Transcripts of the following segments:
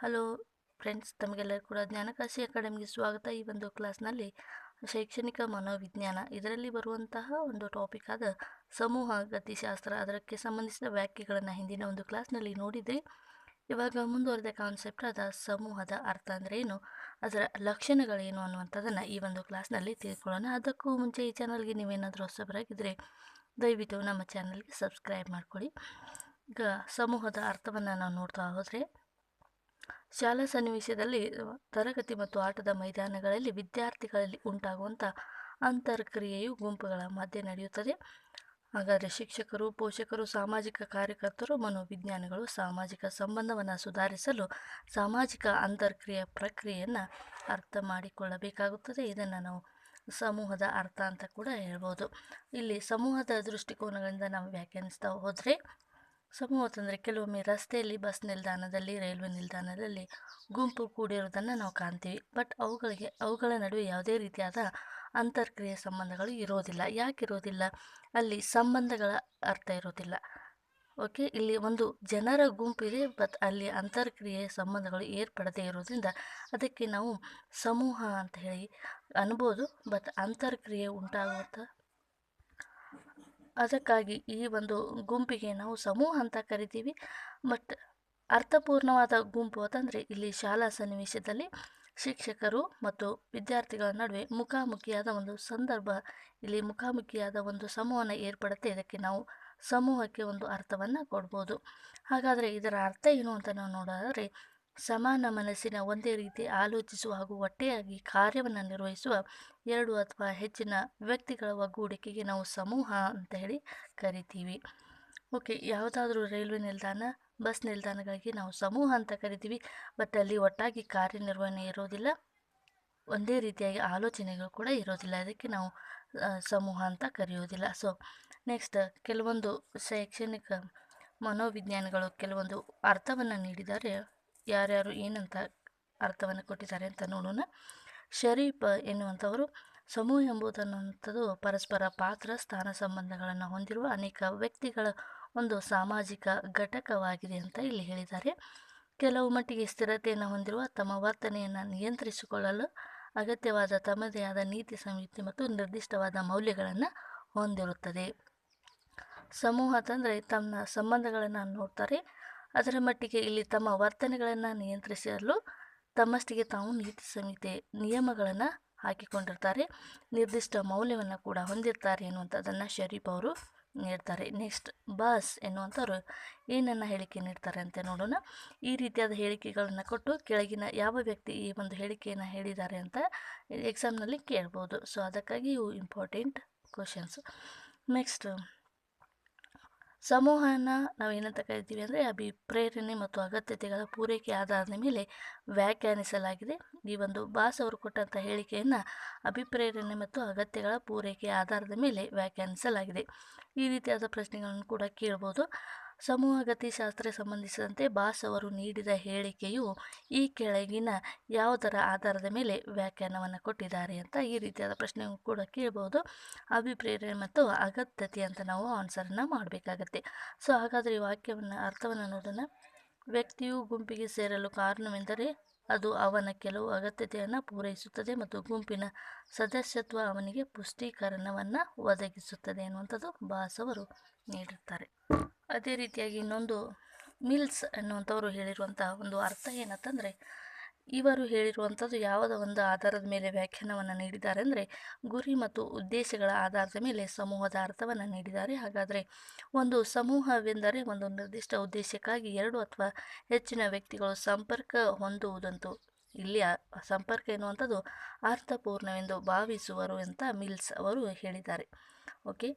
Hello friends ತಮಗೆಲ್ಲರೂ ಕೂಡ ಜ್ಞಾನಕಾಶಿ ಅಕಾಡೆಮಿಗೆ ಸ್ವಾಗತ. ಈ ಒಂದು ಕ್ಲಾಸ್ನಲ್ಲಿ ಶೈಕ್ಷಣಿಕ ಮನೋವಿಜ್ಞಾನ, ಇದರಲ್ಲಿ ಬರುವಂತಹ ಒಂದು ಟಾಪಿಕ್ ಆದ ಸಮೂಹ ಗತಿಶಾಸ್ತ್ರ, ಅದಕ್ಕೆ ಸಂಬಂಧಿಸಿದ ವ್ಯಾಖ್ಯೆಗಳನ್ನು ಹಿಂದಿನ ಒಂದು ಕ್ಲಾಸ್ನಲ್ಲಿ ನೋಡಿದ್ರಿ. ಇವಾಗ ಮುಂದುವರೆದ ಕಾನ್ಸೆಪ್ಟ್ ಆದ ಸಮೂಹದ ಅರ್ಥ ಅಂದರೆ ಏನು, ಅದರ ಲಕ್ಷಣಗಳೇನು ಅನ್ನುವಂಥದ್ದನ್ನು ಈ ಒಂದು ಕ್ಲಾಸ್ನಲ್ಲಿ ತಿಳ್ಕೊಳ್ಳೋಣ. ಅದಕ್ಕೂ ಮುಂಚೆ ಈ ಚಾನಲ್ಗೆ ನೀವೇನಾದರೂ ಹೊಸಬರಾಗಿದ್ದರೆ ದಯವಿಟ್ಟು ನಮ್ಮ ಚಾನಲ್ಗೆ ಸಬ್ಸ್ಕ್ರೈಬ್ ಮಾಡ್ಕೊಳ್ಳಿ. ಈಗ ಸಮೂಹದ ಅರ್ಥವನ್ನು ನಾವು ನೋಡ್ತಾ ಹೋದರೆ ಶಾಲಾ ಸನ್ನಿವೇಶದಲ್ಲಿ ತರಗತಿ ಮತ್ತು ಆಟದ ಮೈದಾನಗಳಲ್ಲಿ ವಿದ್ಯಾರ್ಥಿಗಳಲ್ಲಿ ಉಂಟಾಗುವಂಥ ಅಂತರ್ಕ್ರಿಯೆಯು ಗುಂಪುಗಳ ಮಧ್ಯೆ ನಡೆಯುತ್ತದೆ. ಹಾಗಾದರೆ ಶಿಕ್ಷಕರು, ಪೋಷಕರು, ಸಾಮಾಜಿಕ ಕಾರ್ಯಕರ್ತರು, ಮನೋವಿಜ್ಞಾನಿಗಳು ಸಾಮಾಜಿಕ ಸಂಬಂಧವನ್ನು ಸುಧಾರಿಸಲು ಸಾಮಾಜಿಕ ಅಂತರ್ಕ್ರಿಯೆ ಪ್ರಕ್ರಿಯೆಯನ್ನು ಅರ್ಥ ಮಾಡಿಕೊಳ್ಳಬೇಕಾಗುತ್ತದೆ. ಇದನ್ನು ನಾವು ಸಮೂಹದ ಅರ್ಥ ಅಂತ ಕೂಡ ಹೇಳ್ಬೋದು. ಇಲ್ಲಿ ಸಮೂಹದ ದೃಷ್ಟಿಕೋನಗಳಿಂದ ನಾವು ವ್ಯಾಖ್ಯಾನಿಸ್ತಾ ಹೋದರೆ ಸಮೂಹ ಅಂತಂದರೆ ಕೆಲವೊಮ್ಮೆ ರಸ್ತೆಯಲ್ಲಿ ಬಸ್ ನಿಲ್ದಾಣದಲ್ಲಿ, ರೈಲ್ವೆ ನಿಲ್ದಾಣದಲ್ಲಿ ಗುಂಪು ಕೂಡಿರೋದನ್ನು ನಾವು ಕಾಣ್ತೀವಿ. ಬಟ್ ಅವುಗಳಿಗೆ, ಅವುಗಳ ನಡುವೆ ಯಾವುದೇ ರೀತಿಯಾದ ಅಂತರ್ಕ್ರಿಯೆ ಸಂಬಂಧಗಳು ಇರೋದಿಲ್ಲ. ಯಾಕೆ ಇರೋದಿಲ್ಲ? ಅಲ್ಲಿ ಸಂಬಂಧಗಳ ಅರ್ಥ ಇರೋದಿಲ್ಲ. ಓಕೆ? ಇಲ್ಲಿ ಒಂದು ಜನರ ಗುಂಪಿದೆ ಬಟ್ ಅಲ್ಲಿ ಅಂತರ್ಕ್ರಿಯೆ ಸಂಬಂಧಗಳು ಏರ್ಪಡದೇ ಇರೋದ್ರಿಂದ ಅದಕ್ಕೆ ನಾವು ಸಮೂಹ ಅಂತ ಹೇಳಿ ಅನ್ಬೋದು. ಬಟ್ ಅಂತರ್ಕ್ರಿಯೆ ಉಂಟಾಗುವಂಥ ಅದಕ್ಕಾಗಿ ಈ ಒಂದು ಗುಂಪಿಗೆ ನಾವು ಸಮೂಹ ಅಂತ ಕರಿತೀವಿ. ಬಟ್ ಅರ್ಥಪೂರ್ಣವಾದ ಗುಂಪು ಅಂತಂದರೆ ಇಲ್ಲಿ ಶಾಲಾ ಸನ್ನಿವೇಶದಲ್ಲಿ ಶಿಕ್ಷಕರು ಮತ್ತು ವಿದ್ಯಾರ್ಥಿಗಳ ನಡುವೆ ಮುಖಾಮುಖಿಯಾದ ಒಂದು ಸಂದರ್ಭ, ಇಲ್ಲಿ ಮುಖಾಮುಖಿಯಾದ ಒಂದು ಸಮೂಹನ ಏರ್ಪಡುತ್ತೆ. ಇದಕ್ಕೆ ನಾವು ಸಮೂಹಕ್ಕೆ ಒಂದು ಅರ್ಥವನ್ನು ಕೊಡ್ಬೋದು. ಹಾಗಾದರೆ ಇದರ ಅರ್ಥ ಏನು ಅಂತ ನಾವು ನೋಡೋದಾದರೆ ಸಮಾನ ಮನಸ್ಸಿನ ಒಂದೇ ರೀತಿ ಆಲೋಚಿಸುವ ಹಾಗೂ ಒಟ್ಟೆಯಾಗಿ ಕಾರ್ಯವನ್ನು ನಿರ್ವಹಿಸುವ ಎರಡು ಅಥವಾ ಹೆಚ್ಚಿನ ವ್ಯಕ್ತಿಗಳ ಒಗ್ಗೂಡಿಕೆಗೆ ನಾವು ಸಮೂಹ ಅಂತ ಹೇಳಿ ಕರಿತೀವಿ. ಓಕೆ, ಯಾವುದಾದ್ರೂ ರೈಲ್ವೆ ನಿಲ್ದಾಣ, ಬಸ್ ನಿಲ್ದಾಣಗಳಿಗೆ ನಾವು ಸಮೂಹ ಅಂತ ಕರಿತೀವಿ, ಬಟ್ ಅಲ್ಲಿ ಒಟ್ಟಾಗಿ ಕಾರ್ಯನಿರ್ವಹಣೆ ಇರೋದಿಲ್ಲ. ಒಂದೇ ರೀತಿಯಾಗಿ ಆಲೋಚನೆಗಳು ಕೂಡ ಇರೋದಿಲ್ಲ. ಅದಕ್ಕೆ ನಾವು ಸಮೂಹ ಅಂತ ಕರೆಯೋದಿಲ್ಲ ಸೊ ನೆಕ್ಸ್ಟ್ ಕೆಲವೊಂದು ಶೈಕ್ಷಣಿಕ ಮನೋವಿಜ್ಞಾನಿಗಳು ಕೆಲವೊಂದು ಅರ್ಥವನ್ನು ನೀಡಿದ್ದಾರೆ ಯಾರ್ಯಾರು ಏನಂತ ಅರ್ಥವನ್ನು ಕೊಟ್ಟಿದ್ದಾರೆ ಅಂತ ನೋಡೋಣ. ಶರೀಫ್ ಎನ್ನುವಂಥವರು ಸಮೂಹ ಎಂಬುದನ್ನುವಂಥದ್ದು ಪರಸ್ಪರ ಪಾತ್ರ, ಸ್ಥಾನ ಸಂಬಂಧಗಳನ್ನು ಹೊಂದಿರುವ ಅನೇಕ ವ್ಯಕ್ತಿಗಳ ಒಂದು ಸಾಮಾಜಿಕ ಘಟಕವಾಗಿದೆ ಅಂತ ಇಲ್ಲಿ ಹೇಳಿದ್ದಾರೆ. ಕೆಲವು ಮಟ್ಟಿಗೆ ಸ್ಥಿರತೆಯನ್ನು ಹೊಂದಿರುವ ತಮ್ಮ ವರ್ತನೆಯನ್ನು ನಿಯಂತ್ರಿಸಿಕೊಳ್ಳಲು ಅಗತ್ಯವಾದ ತಮ್ಮದೇ ಆದ ನೀತಿ ಸಂಹಿತೆ ಮತ್ತು ನಿರ್ದಿಷ್ಟವಾದ ಮೌಲ್ಯಗಳನ್ನು ಹೊಂದಿರುತ್ತದೆ. ಸಮೂಹ ತಂದರೆ ತಮ್ಮ ಸಂಬಂಧಗಳನ್ನು ನೋಡ್ತಾರೆ. ಅದರ ಮಟ್ಟಿಗೆ ಇಲ್ಲಿ ತಮ್ಮ ವರ್ತನೆಗಳನ್ನು ನಿಯಂತ್ರಿಸಲು ತಮ್ಮಷ್ಟಿಗೆ ತಾವು ನೀತಿ ಸಂಹಿತೆ, ನಿಯಮಗಳನ್ನು ಹಾಕಿಕೊಂಡಿರ್ತಾರೆ. ನಿರ್ದಿಷ್ಟ ಮೌಲ್ಯವನ್ನು ಕೂಡ ಹೊಂದಿರ್ತಾರೆ ಎನ್ನುವಂಥದ್ದನ್ನು ಶರೀಫ್ ಅವರು ನೀಡ್ತಾರೆ. ನೆಕ್ಸ್ಟ್ ಬಾಸ್ ಎನ್ನುವಂಥವ್ರು ಏನನ್ನು ಹೇಳಿಕೆ ನೀಡ್ತಾರೆ ಅಂತ ನೋಡೋಣ. ಈ ರೀತಿಯಾದ ಹೇಳಿಕೆಗಳನ್ನು ಕೊಟ್ಟು ಕೆಳಗಿನ ಯಾವ ವ್ಯಕ್ತಿ ಈ ಒಂದು ಹೇಳಿಕೆಯನ್ನು ಹೇಳಿದ್ದಾರೆ ಅಂತ ಎಕ್ಸಾಮ್ನಲ್ಲಿ ಕೇಳ್ಬೋದು. ಸೊ ಅದಕ್ಕಾಗಿ ಇವು ಇಂಪಾರ್ಟೆಂಟ್ ಕ್ವಶನ್ಸ್ ನೆಕ್ಸ್ಟ್ ಸಮೂಹನ ನಾವು ಏನಂತ ಕರಿತೀವಿ ಅಂದರೆ ಅಭಿಪ್ರೇರಣೆ ಮತ್ತು ಅಗತ್ಯತೆಗಳ ಪೂರೈಕೆ ಆಧಾರದ ಮೇಲೆ ವ್ಯಾಖ್ಯಾನಿಸಲಾಗಿದೆ. ಈ ಒಂದು ಬಾಸ್ ಅವರು ಕೊಟ್ಟಂಥ ಹೇಳಿಕೆಯನ್ನು ಅಭಿಪ್ರೇರಣೆ ಮತ್ತು ಅಗತ್ಯಗಳ ಪೂರೈಕೆ ಆಧಾರದ ಮೇಲೆ ವ್ಯಾಖ್ಯಾನಿಸಲಾಗಿದೆ. ಈ ರೀತಿಯಾದ ಪ್ರಶ್ನೆಗಳನ್ನು ಕೂಡ ಕೇಳ್ಬೋದು. ಸಮೂಹ ಗತಿಶಾಸ್ತ್ರ ಸಂಬಂಧಿಸಿದಂತೆ ಬಾಸ್ ಅವರು ನೀಡಿದ ಹೇಳಿಕೆಯು ಈ ಕೆಳಗಿನ ಯಾವುದರ ಆಧಾರದ ಮೇಲೆ ವ್ಯಾಖ್ಯಾನವನ್ನು ಕೊಟ್ಟಿದ್ದಾರೆ ಅಂತ ಈ ರೀತಿಯಾದ ಪ್ರಶ್ನೆ ಕೂಡ ಕೇಳ್ಬೋದು. ಅಭಿಪ್ರೇರಣೆ ಮತ್ತು ಅಗತ್ಯತೆ ಅಂತ ನಾವು ಆನ್ಸರನ್ನು ಮಾಡಬೇಕಾಗತ್ತೆ. ಸೊ ಹಾಗಾದರೆ ಈ ವಾಕ್ಯವನ್ನು, ಅರ್ಥವನ್ನು ನೋಡೋಣ. ವ್ಯಕ್ತಿಯು ಗುಂಪಿಗೆ ಸೇರಲು ಕಾರಣವೆಂದರೆ ಅದು ಅವನ ಕೆಲವು ಅಗತ್ಯತೆಯನ್ನು ಪೂರೈಸುತ್ತದೆ ಮತ್ತು ಗುಂಪಿನ ಸದಸ್ಯತ್ವ ಅವನಿಗೆ ಪುಷ್ಟೀಕರಣವನ್ನು ಒದಗಿಸುತ್ತದೆ ಎನ್ನುವಂಥದ್ದು ಬಾಸವರು ಅವರು ನೀಡಿರ್ತಾರೆ. ಅದೇ ರೀತಿಯಾಗಿ ಇನ್ನೊಂದು ಮಿಲ್ಸ್ ಅನ್ನುವಂಥವ್ರು ಹೇಳಿರುವಂಥ ಒಂದು ಅರ್ಥ ಏನಂತಂದರೆ, ಇವರು ಹೇಳಿರುವಂಥದ್ದು ಯಾವುದೋ ಒಂದು ಆಧಾರದ ಮೇಲೆ ವ್ಯಾಖ್ಯಾನವನ್ನು ನೀಡಿದ್ದಾರೆ ಅಂದರೆ, ಗುರಿ ಮತ್ತು ಉದ್ದೇಶಗಳ ಆಧಾರದ ಮೇಲೆ ಸಮೂಹದ ಅರ್ಥವನ್ನು ನೀಡಿದ್ದಾರೆ. ಹಾಗಾದರೆ ಒಂದು ಸಮೂಹವೆಂದರೆ ಒಂದು ನಿರ್ದಿಷ್ಟ ಉದ್ದೇಶಕ್ಕಾಗಿ ಎರಡು ಅಥವಾ ಹೆಚ್ಚಿನ ವ್ಯಕ್ತಿಗಳು ಸಂಪರ್ಕ ಹೊಂದುವುದಂತೂ ಇಲ್ಲಿ ಸಂಪರ್ಕ ಎನ್ನುವಂಥದ್ದು ಅರ್ಥಪೂರ್ಣವೆಂದು ಭಾವಿಸುವರು ಅಂತ ಮಿಲ್ಸ್ ಅವರು ಹೇಳಿದ್ದಾರೆ. ಓಕೆ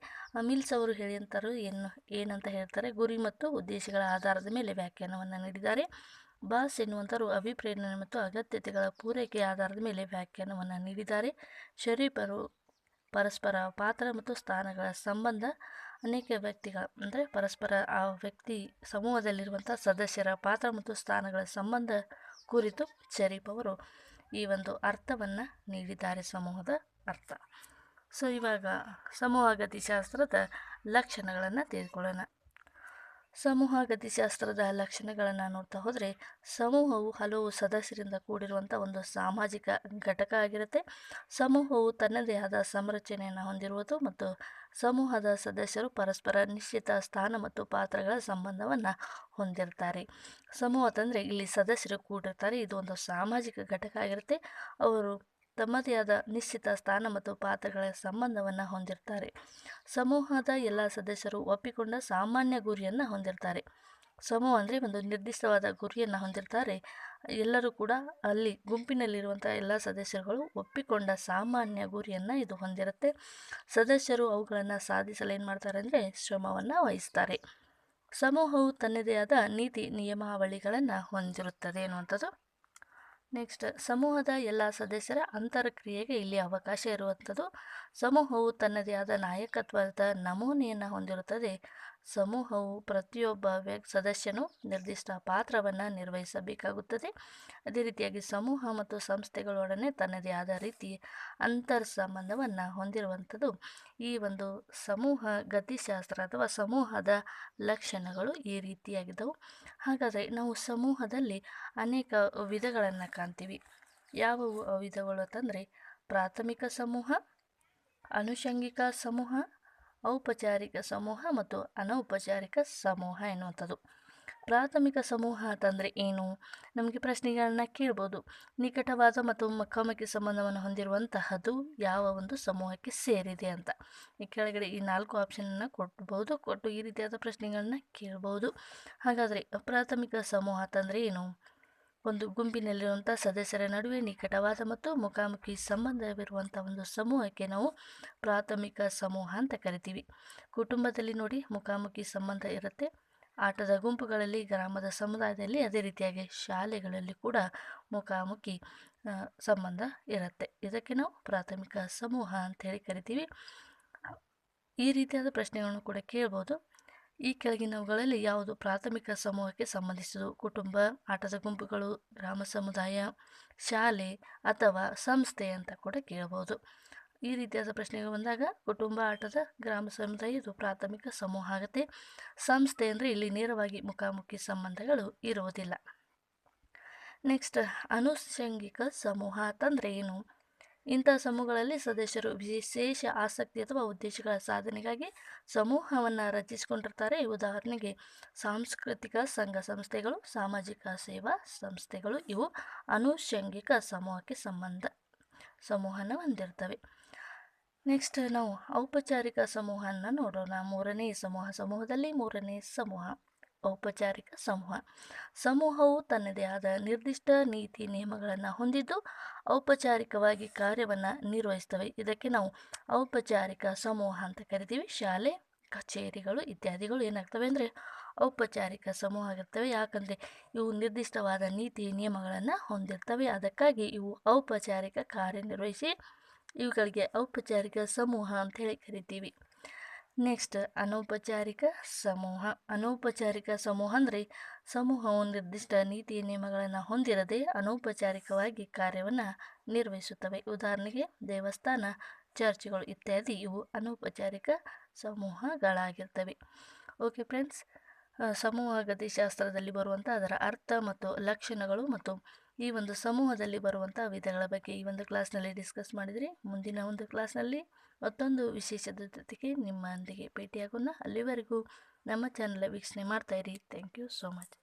ಮಿಲ್ಸ್ ಅವರು ಹೇಳಿದಂಥರು ಏನು, ಏನಂತ ಹೇಳ್ತಾರೆ? ಗುರಿ ಮತ್ತು ಉದ್ದೇಶಗಳ ಆಧಾರದ ಮೇಲೆ ವ್ಯಾಖ್ಯಾನವನ್ನು ನೀಡಿದ್ದಾರೆ. ಬಾಸ್ ಎನ್ನುವಂಥರು ಅಭಿಪ್ರೇರಣೆ ಮತ್ತು ಅಗತ್ಯತೆಗಳ ಪೂರೈಕೆ ಆಧಾರದ ಮೇಲೆ ವ್ಯಾಖ್ಯಾನವನ್ನು ನೀಡಿದ್ದಾರೆ. ಶರೀಫರು ಪರಸ್ಪರ ಪಾತ್ರ ಮತ್ತು ಸ್ಥಾನಗಳ ಸಂಬಂಧ ಅನೇಕ ವ್ಯಕ್ತಿಗಳ ಅಂದರೆ ಪರಸ್ಪರ ಆ ವ್ಯಕ್ತಿ ಸಮೂಹದಲ್ಲಿರುವಂಥ ಸದಸ್ಯರ ಪಾತ್ರ ಮತ್ತು ಸ್ಥಾನಗಳ ಸಂಬಂಧ ಕುರಿತು ಶರೀಫ್ ಅವರು ಈ ಒಂದು ಅರ್ಥವನ್ನು ನೀಡಿದ್ದಾರೆ ಸಮೂಹದ ಅರ್ಥ. ಸೊ ಇವಾಗ ಸಮೂಹ ಗತಿಶಾಸ್ತ್ರದ ಲಕ್ಷಣಗಳನ್ನು ತಿಳಿದುಕೊಳ್ಳೋಣ ಸಮೂಹ ಗತಿಶಾಸ್ತ್ರದ ಲಕ್ಷಣಗಳನ್ನು ನೋಡ್ತಾ ಹೋದರೆ, ಸಮೂಹವು ಹಲವು ಸದಸ್ಯರಿಂದ ಕೂಡಿರುವಂಥ ಒಂದು ಸಾಮಾಜಿಕ ಘಟಕ ಆಗಿರುತ್ತೆ. ಸಮೂಹವು ತನ್ನದೇ ಆದ ಸಂರಚನೆಯನ್ನು ಹೊಂದಿರುವುದು ಮತ್ತು ಸಮೂಹದ ಸದಸ್ಯರು ಪರಸ್ಪರ ನಿಶ್ಚಿತ ಸ್ಥಾನ ಮತ್ತು ಪಾತ್ರಗಳ ಸಂಬಂಧವನ್ನು ಹೊಂದಿರ್ತಾರೆ. ಸಮೂಹ ತಂದರೆ ಇಲ್ಲಿ ಸದಸ್ಯರು ಕೂಡಿರ್ತಾರೆ. ಇದು ಒಂದು ಸಾಮಾಜಿಕ ಘಟಕ ಆಗಿರುತ್ತೆ. ಅವರು ತಮ್ಮದೇ ಆದ ನಿಶ್ಚಿತ ಸ್ಥಾನ ಮತ್ತು ಪಾತ್ರಗಳ ಸಂಬಂಧವನ್ನು ಹೊಂದಿರ್ತಾರೆ. ಸಮೂಹದ ಎಲ್ಲ ಸದಸ್ಯರು ಒಪ್ಪಿಕೊಂಡ ಸಾಮಾನ್ಯ ಗುರಿಯನ್ನು ಹೊಂದಿರ್ತಾರೆ. ಸಮೂಹ ಅಂದರೆ ಒಂದು ನಿರ್ದಿಷ್ಟವಾದ ಗುರಿಯನ್ನು ಹೊಂದಿರ್ತಾರೆ. ಎಲ್ಲರೂ ಕೂಡ ಅಲ್ಲಿ ಗುಂಪಿನಲ್ಲಿರುವಂಥ ಎಲ್ಲ ಸದಸ್ಯರುಗಳು ಒಪ್ಪಿಕೊಂಡ ಸಾಮಾನ್ಯ ಗುರಿಯನ್ನು ಇದು ಹೊಂದಿರುತ್ತೆ. ಸದಸ್ಯರು ಅವುಗಳನ್ನು ಸಾಧಿಸಲು ಏನು ಮಾಡ್ತಾರೆ ಅಂದರೆ ಶ್ರಮವನ್ನು ವಹಿಸ್ತಾರೆ. ಸಮೂಹವು ತನ್ನದೇ ಆದ ನೀತಿ ನಿಯಮಾವಳಿಗಳನ್ನು ಹೊಂದಿರುತ್ತದೆ ಅನ್ನುವಂಥದ್ದು ನೆಕ್ಸ್ಟ್ ಸಮೂಹದ ಎಲ್ಲ ಸದಸ್ಯರ ಅಂತರಕ್ರಿಯೆಗೆ ಇಲ್ಲಿ ಅವಕಾಶ ಇರುವಂಥದ್ದು. ಸಮೂಹವು ತನ್ನದೇ ಆದ ನಾಯಕತ್ವದ ನಮೂನೆಯನ್ನು ಹೊಂದಿರುತ್ತದೆ. ಸಮೂಹವು ಪ್ರತಿಯೊಬ್ಬ ವ್ಯಕ್ತ ಸದಸ್ಯನು ನಿರ್ದಿಷ್ಟ ಪಾತ್ರವನ್ನು ನಿರ್ವಹಿಸಬೇಕಾಗುತ್ತದೆ. ಅದೇ ರೀತಿಯಾಗಿ ಸಮೂಹ ಮತ್ತು ಸಂಸ್ಥೆಗಳೊಡನೆ ತನ್ನದೇ ಆದ ರೀತಿ ಅಂತರ್ ಸಂಬಂಧವನ್ನು ಹೊಂದಿರುವಂಥದ್ದು. ಈ ಒಂದು ಸಮೂಹ ಗತಿಶಾಸ್ತ್ರ ಅಥವಾ ಸಮೂಹದ ಲಕ್ಷಣಗಳು ಈ ರೀತಿಯಾಗಿದ್ದವು. ಹಾಗಾದರೆ ನಾವು ಸಮೂಹದಲ್ಲಿ ಅನೇಕ ವಿಧಗಳನ್ನು ಕಾಣ್ತೀವಿ. ಯಾವುವು ಆ ವಿಧಗಳು ಅಂತಂದರೆ ಪ್ರಾಥಮಿಕ ಸಮೂಹ, ಅನುಷಂಗಿಕ ಸಮೂಹ ಔಪಚಾರಿಕ ಸಮೂಹ ಮತ್ತು ಅನೌಪಚಾರಿಕ ಸಮೂಹ ಎನ್ನುವಂಥದ್ದು. ಪ್ರಾಥಮಿಕ ಸಮೂಹ ಅಂತಂದರೆ ಏನು ನಮಗೆ ಪ್ರಶ್ನೆಗಳನ್ನ ಕೇಳ್ಬೋದು. ನಿಕಟವಾದ ಮತ್ತು ಮುಖಾಮುಖಿ ಸಂಬಂಧವನ್ನು ಹೊಂದಿರುವಂತಹದ್ದು ಯಾವ ಒಂದು ಸಮೂಹಕ್ಕೆ ಸೇರಿದೆ ಅಂತ. ಈ ಕೆಳಗಡೆ ಈ ನಾಲ್ಕು ಆಪ್ಷನನ್ನು ಕೊಡ್ಬೋದು. ಕೊಟ್ಟು ಈ ರೀತಿಯಾದ ಪ್ರಶ್ನೆಗಳನ್ನ ಕೇಳ್ಬೋದು. ಹಾಗಾದರೆ ಪ್ರಾಥಮಿಕ ಸಮೂಹ ಅಂತಂದರೆ ಏನು ಒಂದು ಗುಂಪಿನಲ್ಲಿರುವಂಥ ಸದಸ್ಯರ ನಡುವೆ ನಿಕಟವಾದ ಮತ್ತು ಮುಖಾಮುಖಿ ಸಂಬಂಧವಿರುವಂಥ ಒಂದು ಸಮೂಹಕ್ಕೆ ನಾವು ಪ್ರಾಥಮಿಕ ಸಮೂಹ ಅಂತ ಕರಿತೀವಿ. ಕುಟುಂಬದಲ್ಲಿ ನೋಡಿ ಮುಖಾಮುಖಿ ಸಂಬಂಧ ಇರುತ್ತೆ. ಆಟದ ಗುಂಪುಗಳಲ್ಲಿ, ಗ್ರಾಮದ ಸಮುದಾಯದಲ್ಲಿ ಅದೇ ರೀತಿಯಾಗಿ ಶಾಲೆಗಳಲ್ಲಿ ಕೂಡ ಮುಖಾಮುಖಿ ಸಂಬಂಧ ಇರುತ್ತೆ. ಇದಕ್ಕೆ ನಾವು ಪ್ರಾಥಮಿಕ ಸಮೂಹ ಅಂತ ಹೇಳಿ ಕರಿತೀವಿ. ಈ ರೀತಿಯಾದ ಪ್ರಶ್ನೆಗಳನ್ನು ಕೂಡ ಕೇಳ್ಬೋದು. ಈ ಕೆಳಗಿನವುಗಳಲ್ಲಿ ಯಾವುದು? ಪ್ರಾಥಮಿಕ ಸಮೂಹಕ್ಕೆ ಸಂಬಂಧಿಸಿದ್ದು ಕುಟುಂಬ, ಆಟದ ಗುಂಪುಗಳು, ಗ್ರಾಮ ಸಮುದಾಯ, ಶಾಲೆ ಅಥವಾ ಸಂಸ್ಥೆ ಅಂತ ಕೂಡ ಕೇಳಬಹುದು. ಈ ರೀತಿಯಾದ ಪ್ರಶ್ನೆಗಳು ಬಂದಾಗ ಕುಟುಂಬ, ಆಟದ, ಗ್ರಾಮ ಸಮುದಾಯ ಇದು ಪ್ರಾಥಮಿಕ ಸಮೂಹ ಆಗುತ್ತೆ. ಸಂಸ್ಥೆ ಅಂದರೆ ಇಲ್ಲಿ ನೇರವಾಗಿ ಮುಖಾಮುಖಿ ಸಂಬಂಧಗಳು ಇರುವುದಿಲ್ಲ. ನೆಕ್ಸ್ಟ್ ಅನುಷಂಗಿಕ ಸಮೂಹ ಅಂತಂದರೆ ಏನು? ಇಂಥ ಸಮೂಹಗಳಲ್ಲಿ ಸದಸ್ಯರು ವಿಶೇಷ ಆಸಕ್ತಿ ಅಥವಾ ಉದ್ದೇಶಗಳ ಸಾಧನೆಗಾಗಿ ಸಮೂಹವನ್ನು ರಚಿಸಿಕೊಂಡಿರ್ತಾರೆ. ಉದಾಹರಣೆಗೆ ಸಾಂಸ್ಕೃತಿಕ ಸಂಘ ಸಂಸ್ಥೆಗಳು, ಸಾಮಾಜಿಕ ಸೇವಾ ಸಂಸ್ಥೆಗಳು ಇವು ಅನುಷಂಗಿಕ ಸಮೂಹಕ್ಕೆ ಸಂಬಂಧ ಸಮೂಹನ ಹೊಂದಿರ್ತವೆ. ನೆಕ್ಸ್ಟ್ ನಾವು ಔಪಚಾರಿಕ ಸಮೂಹನ ನೋಡೋಣ. ಮೂರನೇ ಸಮೂಹ, ಸಮೂಹದಲ್ಲಿ ಮೂರನೇ ಸಮೂಹ. ಔಪಚಾರಿಕ ಸಮೂಹ ಸಮೂಹವು ತನ್ನದೇ ಆದ ನಿರ್ದಿಷ್ಟ ನೀತಿ ನಿಯಮಗಳನ್ನು ಹೊಂದಿದ್ದು, ಔಪಚಾರಿಕವಾಗಿ ಕಾರ್ಯವನ್ನು ನಿರ್ವಹಿಸ್ತವೆ ಇದಕ್ಕೆ ನಾವು ಔಪಚಾರಿಕ ಸಮೂಹ ಅಂತ ಕರಿತೀವಿ. ಶಾಲೆ, ಕಚೇರಿಗಳು ಇತ್ಯಾದಿಗಳು ಏನಾಗ್ತವೆ ಅಂದರೆ ಔಪಚಾರಿಕ ಸಮೂಹ ಆಗಿರ್ತವೆ. ಯಾಕಂದರೆ ಇವು ನಿರ್ದಿಷ್ಟವಾದ ನೀತಿ ನಿಯಮಗಳನ್ನು ಹೊಂದಿರ್ತವೆ. ಅದಕ್ಕಾಗಿ ಇವು ಔಪಚಾರಿಕ ಕಾರ್ಯನಿರ್ವಹಿಸಿ ಇವುಗಳಿಗೆ ಔಪಚಾರಿಕ ಸಮೂಹ ಅಂತ ಹೇಳಿ ಕರಿತೀವಿ. ನೆಕ್ಸ್ಟ್ ಅನೌಪಚಾರಿಕ ಸಮೂಹ. ಅನೌಪಚಾರಿಕ ಸಮೂಹ ಅಂದರೆ ಸಮೂಹವು ನಿರ್ದಿಷ್ಟ ನೀತಿ ನಿಯಮಗಳನ್ನು ಹೊಂದಿರದೆ ಅನೌಪಚಾರಿಕವಾಗಿ ಕಾರ್ಯವನ್ನು ನಿರ್ವಹಿಸುತ್ತವೆ. ಉದಾಹರಣೆಗೆ ದೇವಸ್ಥಾನ, ಚರ್ಚ್ಗಳು ಇತ್ಯಾದಿ ಇವು ಅನೌಪಚಾರಿಕ ಸಮೂಹಗಳಾಗಿರ್ತವೆ. ಓಕೆ ಫ್ರೆಂಡ್ಸ್ ಸಮೂಹ ಗತಿಶಾಸ್ತ್ರದಲ್ಲಿ ಬರುವಂಥ ಅದರ ಅರ್ಥ ಮತ್ತು ಲಕ್ಷಣಗಳು ಮತ್ತು ಈ ಒಂದು ಸಮೂಹದಲ್ಲಿ ಬರುವಂಥ ವಿಧಗಳ ಬಗ್ಗೆ ಈ ಒಂದು ಕ್ಲಾಸ್ನಲ್ಲಿ ಡಿಸ್ಕಸ್ ಮಾಡಿದರೆ. ಮುಂದಿನ ಒಂದು ಕ್ಲಾಸ್ನಲ್ಲಿ ಮತ್ತೊಂದು ವಿಶೇಷದ ಜೊತೆಗೆ ನಿಮ್ಮೊಂದಿಗೆ ಭೇಟಿಯಾಗೋಣ. ಅಲ್ಲಿವರೆಗೂ ನಮ್ಮ ಚಾನಲ್ ವೀಕ್ಷಣೆ ಮಾಡ್ತಾಯಿರಿ ಥ್ಯಾಂಕ್ ಯು ಸೋ ಮಚ್